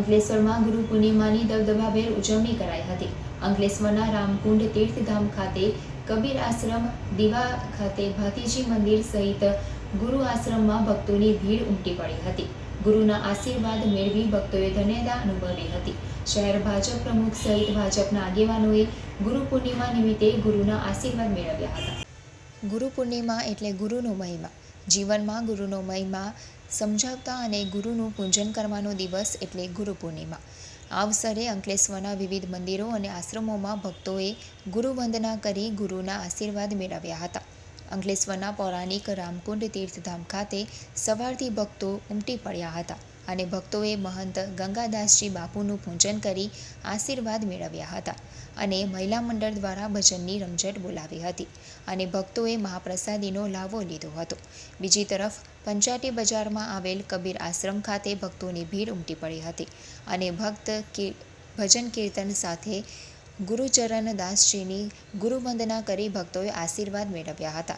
અંકલેશ્વરમાં ગુરુ પૂર્ણિમાની દબદબાભેર ઉજવણી કરાઈ હતી. અંકલેશ્વરના રામકુંડ તીર્થધામ ખાતે કબીર આશ્રમ, દીવા ખાતે ભાતીજી મંદિર સહિત ગુરુ આશ્રમમાં ભક્તોની ભીડ ઉમટી પડી હતી. ગુરુના આશીર્વાદ મેળવી ભક્તોએ ધન્યતા અનુભવી હતી. શહેર ભાજપ પ્રમુખ સહિત ભાજપના આગેવાનોએ ગુરુ પૂર્ણિમા નિમિત્તે ગુરુના આશીર્વાદ મેળવ્યા હતા. ગુરુ પૂર્ણિમા એટલે ગુરુનો મહિમા. જીવનમાં ગુરુનો મહિમા સમજાવતા અને ગુરુનું પૂજન કરવાનો દિવસ એટલે ગુરુ પૂર્ણિમા. આ અવસરે અંકલેશ્વરના વિવિધ મંદિરો અને આશ્રમોમાં ભક્તોએ ગુરુવંદના કરી ગુરુના આશીર્વાદ મેળવ્યા હતા. અંકલેશ્વરના પૌરાણિક રામકુંડ તીર્થધામ ખાતે સવારથી ભક્તો ઉમટી પડ્યા હતા. અને ભક્તોએ મહંત ગંગાદાસજી બાપુનું પૂજન કરી આશીર્વાદ મેળવ્યા હતા અને મહિલા મંડળ દ્વારા ભજનની રમઝટ બોલાવી હતી અને ભક્તોએ મહાપ્રસાદીનો લાવો લીધો હતો. બીજી તરફ પંચાટી બજારમાં આવેલ કબીર આશ્રમ ખાતે ભક્તોની ભીડ ઉમટી પડી હતી અને ભક્ત કી, ભજન કીર્તન સાથે ગુરુચરણ દાસજીની ગુરુવંદના કરી ભક્તોએ આશીર્વાદ મેળવ્યા હતા.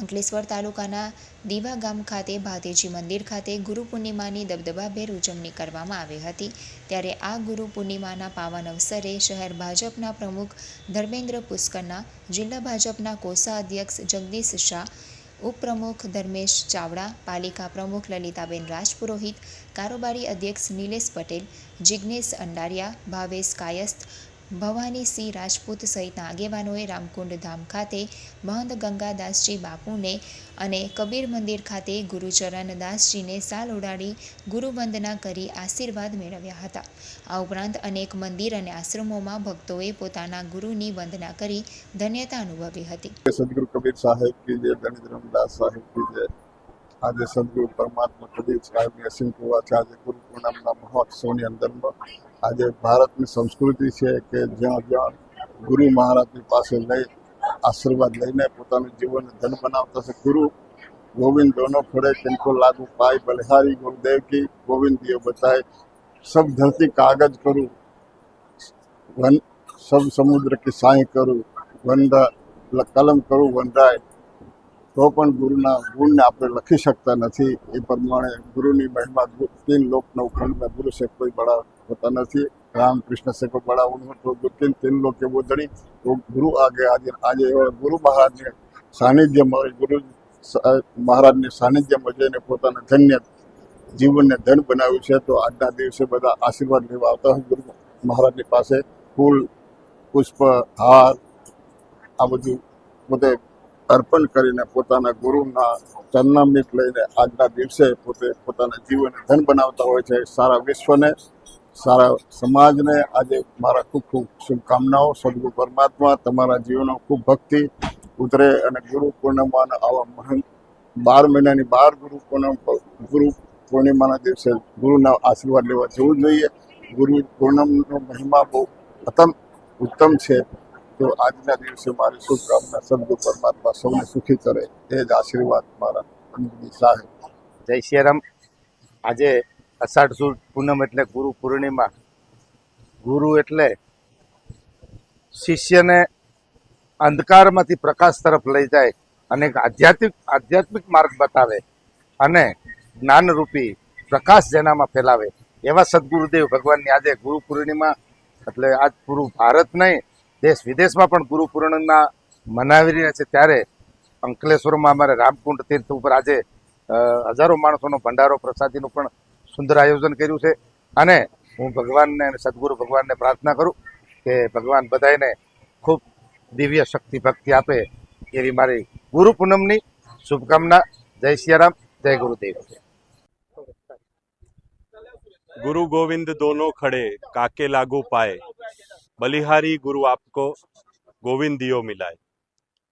અંકલેશ્વર તાલુકાના દીવા ગામ ખાતે ભાતીજી મંદિર ખાતે ગુરુ પૂર્ણિમાની દબદબાભેર ઉજવણી કરવામાં આવી હતી. ત્યારે આ ગુરુ પૂર્ણિમાના પાવન અવસરે શહેર ભાજપના પ્રમુખ ધર્મેન્દ્ર પુષ્કરના, જિલ્લા ભાજપના કોષાધ્યક્ષ જગદીશ શાહ, ઉપપ્રમુખ ધર્મેશ ચાવડા, પાલિકા પ્રમુખ લલિતાબેન રાજપુરોહિત, કારોબારી અધ્યક્ષ નિલેશ પટેલ જિજ્ઞેશ અંડારિયા, ભાવેશ કાયસ્થ ભવાનીસિંહ રાજપૂત સહિતના આગેવાનોએ રામકુંડ ધામ ખાતે મહંત ગંગાદાસજી બાપુને અને કબીર મંદિર ખાતે ગુરુચરણદાસજીને સાલ ઉડાડી ગુરુવંદના કરી આશીર્વાદ મેળવ્યા હતા. આ ઉપરાંત અનેક મંદિર અને આશ્રમોમાં ભક્તોએ પોતાના ગુરુની વંદના કરી ધન્યતા અનુભવી હતી. સદગુરુ કબીર સાહેબ કી જય ગણિત સાહેબ કી જય. આજે સદગુરુ પરમાત્મા કબીર સાહેબની અસીમ કૃપા છે. આજે ગુરુ પૂર્ણિમાના મહોત્સવની અંદરમાં આજે ભારતની સંસ્કૃતિ છે કે જ્યાં જ્યાં ગુરુ મહારાજની પાસે લઈ આશીર્વાદ લઈને પોતાનું જીવન ધન બનાવતા છે. ગુરુ ગોવિંદ દોનો ફળે તિનકો લાગુ પાય બલહારી ગુરુદેવ કી ગોવિંદ યો બતાય. સબ ધરતી કાગજ કરું, વન સબ સમુદ્ર કે સાય કરું, વંદા કલમ કરું, વંદાય. તો પણ ગુરુના ગુણને આપણે લખી શકતા નથી. એ પ્રમાણે ગુરુની મહિમા તીન લોકના ઉપરંત ગુરુ સે કોઈ બળા હોતા નથી. રામ કૃષ્ણ સે કોઈ બડા ઉન તો તીન તીન લોકે બોધડી તો ગુરુ આગે, આજે આજે ગુરુ મહારાજને સાનિધ્યમાં ગુરુ મહારાજને સાનિધ્યમાં જઈને પોતાના ધન્ય જીવનને ધન બનાવ્યું છે. તો આજના દિવસે બધા આશીર્વાદ લેવા આવતા હોય ગુરુ મહારાજની પાસે. ફૂલ, પુષ્પ, હાર, આ બધું પોતે અર્પણ કરીને પોતાના ગુરુના ચરણામૃત લઈને આજના દિવસે પોતે પોતાના જીવનને ધન બનાવતા હોય છે. સારા વિશ્વને, સારા સમાજને આજે મારા ખૂબ ખૂબ શુભકામનાઓ. સદગુરુ પરમાત્મા, તમારા જીવનો ખૂબ ભક્તિ ઉતરે અને ગુરુ પૂર્ણિમાના આવા મહાન બાર મહિનાની બાર ગુરુ પૂર્ણિમ, ગુરુ પૂર્ણિમાના દિવસે ગુરુના આશીર્વાદ લેવા જવું જોઈએ. ગુરુ પૂર્ણમનો મહિમા બહુ અતમ, ઉત્તમ છે. તો આજના દિવસે મારી શુભકામના સદગુરુ પરમાત્મા સૌને સુખી કરે. એ જ આશીર્વાદ મારા અનુભવી સાહેબ જય શ્રીરામ આજે અષાઢ સુદ પૂનમ એટલે ગુરુ પૂર્ણિમા. ગુરુ એટલે શિષ્યને અંધકારમાંથી પ્રકાશ તરફ લઈ જાય અને આધ્યાત્મિક આધ્યાત્મિક માર્ગ બતાવે અને જ્ઞાનરૂપી પ્રકાશ જેનામાં ફેલાવે. એવા સદગુરુદેવ ભગવાનની આજે ગુરુ પૂર્ણિમા, એટલે આજ પૂરું ભારત નહીં દેશ વિદેશમાં પણ ગુરુ પૂર્ણિમા મનાવી રહ્યા છે ત્યારે અંકલેશ્વરમાં અમારે રામકુંડ તીર્થ ઉપર આજે હજારો માણસોનો ભંડારો પ્રસાદીનું પણ સુંદર આયોજન કર્યું છે. અને હું ભગવાનને અને સદગુરુ ભગવાનને પ્રાર્થના કરું કે ભગવાન બધાને ખૂબ દિવ્ય શક્તિ ભક્તિ આપે એવી મારી ગુરુ પૂનમની શુભકામના. જય સિયારામ, જય ગુરુદેવ. ગુરુ ગોવિંદ દોનો ખડે કાકે લાગુ પાય. બલિહારી ગુરુ આપકો ગોવિંદ દિયો મિલાય.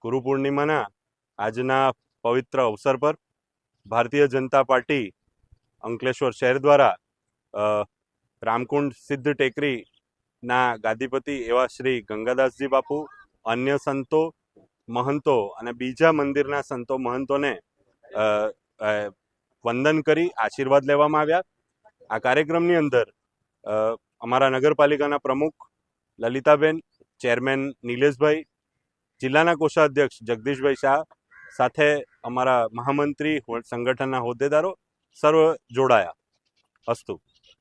ગુરુ પૂર્ણિમાના આજના પવિત્ર અવસર પર ભારતીય જનતા પાર્ટી અંકલેશ્વર શહેર દ્વારા રામકુંડ સિદ્ધ ટેકરીના ગાદીપતિ એવા શ્રી ગંગાદાસજી બાપુ, અન્ય સંતો, મહંતો અને બીજા મંદિરના સંતો મહંતોને વંદન કરી આશીર્વાદ લેવામાં આવ્યા. આ કાર્યક્રમની અંદર અમારા નગરપાલિકાના પ્રમુખ લલિતાબેન, ચેરમેન નિલેશભાઈ, જિલ્લાના કોષાધ્યક્ષ જગદીશભાઈ શાહ, સાથે અમારા મહામંત્રી, સંગઠનના હોદ્દેદારો, સર્વ જોડાયા. અસ્તુ.